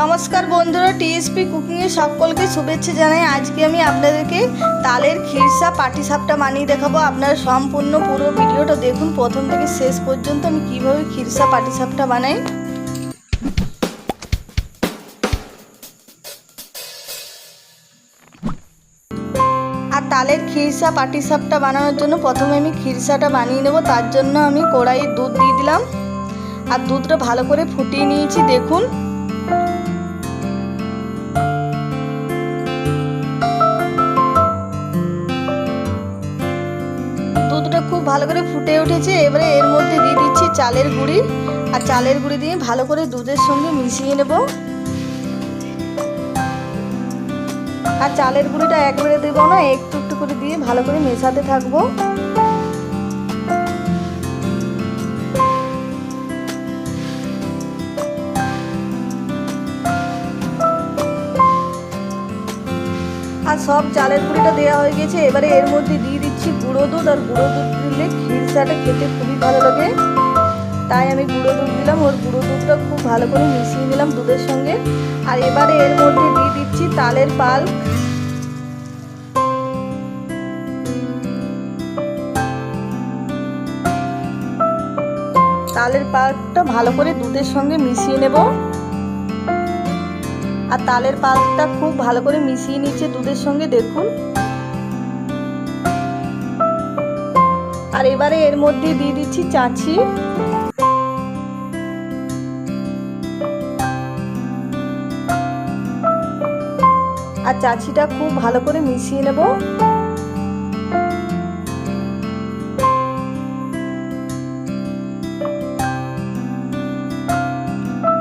নমস্কার বন্ধুরা টিএসপি কুকিংয়ে সকলকে শুভেচ্ছা জানাই। আজকে আমি আপনাদেরকে তালের খিরসা পাটিসাপটা বানিয়ে দেখাবো। আপনারা সম্পূর্ণ পুরো ভিডিওটা দেখুন। প্রথম থেকে শেষ পর্যন্ত আমি কীভাবে খিরসা পাটিসাপটা বানাই। আর তালের খিরসা পাটিসাপটা বানানোর জন্য প্রথমে আমি খিরসাটা বানিয়ে নেব। তার জন্য আমি কড়াইয়ে দুধ দিয়ে দিলাম। আর দুধটা ভালো করে ফুটিয়ে নিয়েছি, দেখুন। দুধটা খুব ভালো করে ফুটে উঠেছে, এবারে এর মধ্যে দিয়ে দিচ্ছি চালের গুঁড়ি। আর চালের গুঁড়ি দিয়ে ভালো করে দুধের সঙ্গে মিশিয়ে নেব। আর চালের গুঁড়িটা একবারে দেবো না, একটু একটু করে দিয়ে ভালো করে মেশাতে থাকব। আর সব চালের গুঁড়িটা দেওয়া হয়ে গেছে, এবারে এর মধ্যে দিয়ে দিচ্ছি গুঁড়ো দুধ আর গুঁড়ো দুধ দিলে খিরসাটা খেতে খুবই ভালো লাগে। তাই আমি গুঁড়ো দুধ দিলাম, ওর গুঁড়ো দুধটা খুব ভালো করে মিশিয়ে নিলাম দুধের সঙ্গে। আর এবারে এর মধ্যে দিয়ে দিচ্ছি তালের পাল। তালের পালটা ভালো করে দুধের সঙ্গে মিশিয়ে নেব। আর তালের পালটা খুব ভালো করে মিশিয়ে নিচ্ছে দুধের সঙ্গে, দেখুন। আর এবারে এর মধ্যে দিয়ে দিচ্ছি চাঁচি। আর চাচিটা খুব ভালো করে মিশিয়ে নেব।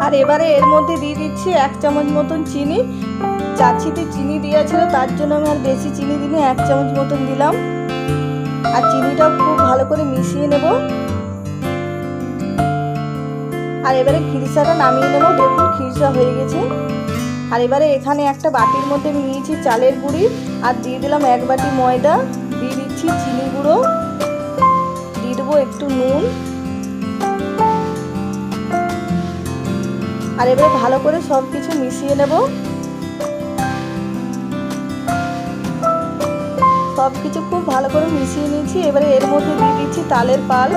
আর এবারে এর মধ্যে দিয়ে দিচ্ছি এক চামচ মতন চিনি। চাচিতে চিনি দেওয়া ছিল তার জন্য আমি আর বেশি চিনি দিনে এক চামচ মতন দিলাম। আর চিনিটা খুব ভালো করে মিশিয়ে নেব। আর এবারে খিরসাটা নামিয়ে নেব, দেখুন খিরসা হয়ে গেছে। আর এবারে এখানে একটা বাটির মধ্যে নিয়েছি চালের গুঁড়ি, আর দিয়ে দিলাম এক বাটি ময়দা, দিয়ে দিচ্ছি চিনি গুঁড়ো, দিয়ে দেবো একটু নুন। আর এবারে ভালো করে সব কিছু মিশিয়ে নেব। সব কিছু খুব ভালো করে মিশিয়ে নিয়েছি। এবারে এর মধ্যে দিয়ে দিচ্ছি তালের পাল।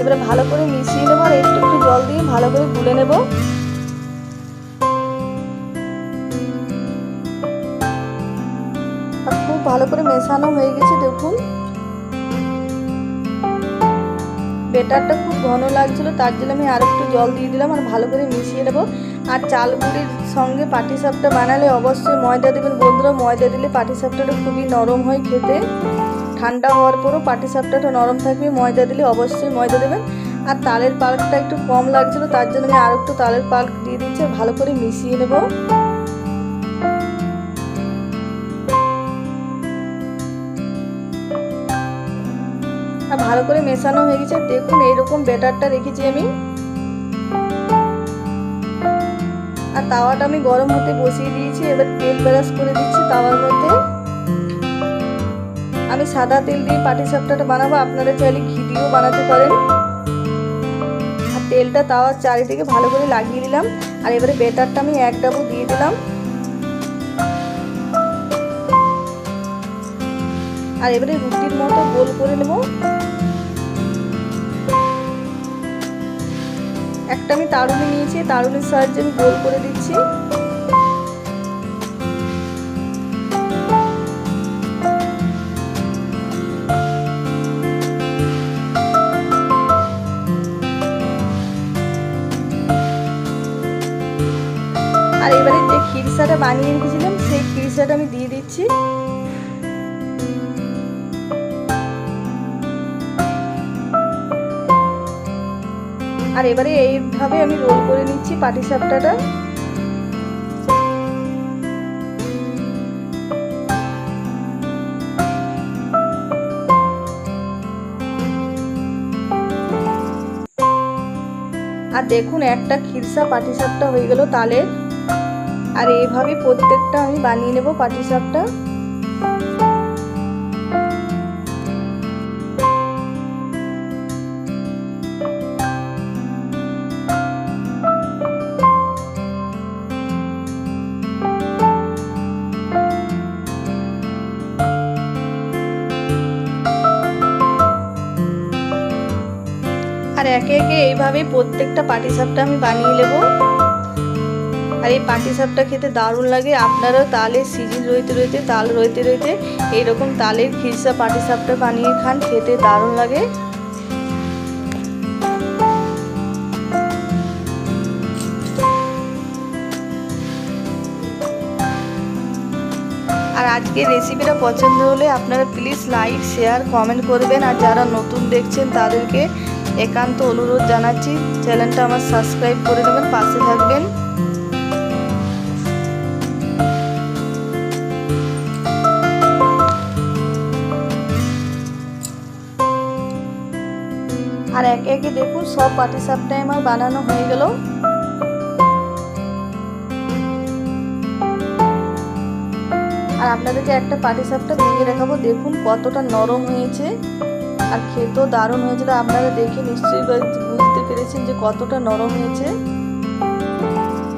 এবারে ভালো করে মিশিয়ে নেব আর একটু একটু জল দিয়ে ভালো করে গুলে নেব। খুব ভালো করে মেশানো হয়ে গেছে, দেখুন। বেটারটা খুব ঘন লাগছিল, তার জন্য আমি আর একটু জল দিয়ে দিলাম আর ভালো করে মিশিয়ে নেব। আর চালগুলির সঙ্গে পাটিসাপটা বানালে অবশ্যই ময়দা দেবেন। বন্ধুরা, ময়দা দিলে পাটিসাপটাটা খুবই নরম হয় খেতে। ঠান্ডা হওয়ার পরও পাটিসাপটাটা নরম থাকবে, ময়দা দিলে অবশ্যই ময়দা দেবেন। আর তালের পাল্কটা একটু কম লাগছিল, তার জন্য আমি আর একটু তালের পাল্ক দিয়ে দিচ্ছি ভালো করে মিশিয়ে নেব। আর ভালো করে মেশানো হয়ে গেছে। দেখুন, এইরকম ব্যাটারটা রেখেছি আমি। আর তাওয়াটা আমি গরম হতে বসিয়ে দিয়েছি। এবার তেল ব্রাশ করে দিচ্ছি তাওয়ার মধ্যে। আমি সাদা তেল দিয়ে পাটি সাপটাটা বানাবো। আপনারা চাইলে ঘি দিয়েও বানাতে পারেন। আর তেলটা তাওয়ার চারিদিকে ভালো করে লাগিয়ে দিলাম। আর এবারে বেটারটা আমি এক ডাবু দিয়ে দিলাম। আর এবারে রুটির মতো গোল করে নেব। একটা আমি তাড়ুনি নিয়েছি তাড়ুনির সাহায্যে আমি গোল করে দিচ্ছি। আর এবারে যে খিরসাটা বানিয়ে রেখেছিলাম, সেই খিরসাটা আমি দিয়ে দিচ্ছি। আর এবারে এইভাবে আমি রোল করে নিচ্ছি পাটিসাপটাটা আর দেখুন, একটা খিরসা পাটিসাপটা হয়ে গেল তালের। আর এইভাবে প্রত্যেকটা আমি বানিয়ে নেব পাটিসাপটা আর একে একে এইভাবেই প্রত্যেকটা পাটিসাপটা আমি বানিয়ে নেব। আর এই পাটিসাপটা খেতে দারুণ লাগে। আপনারাও তালের সিজন রইতে রইতে, তাল রইতে রইতে এইরকম তালের খিরসা পাটিসাপটা বানিয়ে খান, খেতে দারুণ লাগে। আর আজকের রেসিপিটা পছন্দ হলে আপনারা প্লিজ লাইক শেয়ার কমেন্ট করবেন। আর যারা নতুন দেখছেন তাদেরকে একান্ত অনুরোধ জানাচ্ছি। চ্যানেলটা আমার সাবস্ক্রাইব করে দেবেন, পাশে থাকবেন। আর একে একে দেখুন, সব পাটি সাপটাই আমার বানানো হয়ে গেল। আর আপনাদেরকে একটা পাটি সাপটা ভেঙে দেখাবো। দেখুন কতটা নরম হয়েছে। আর খেতেও দারুণ হয়েছে আপনারা দেখে নিশ্চয়ই বুঝতে পেরেছেন যে কতটা নরম হয়েছে।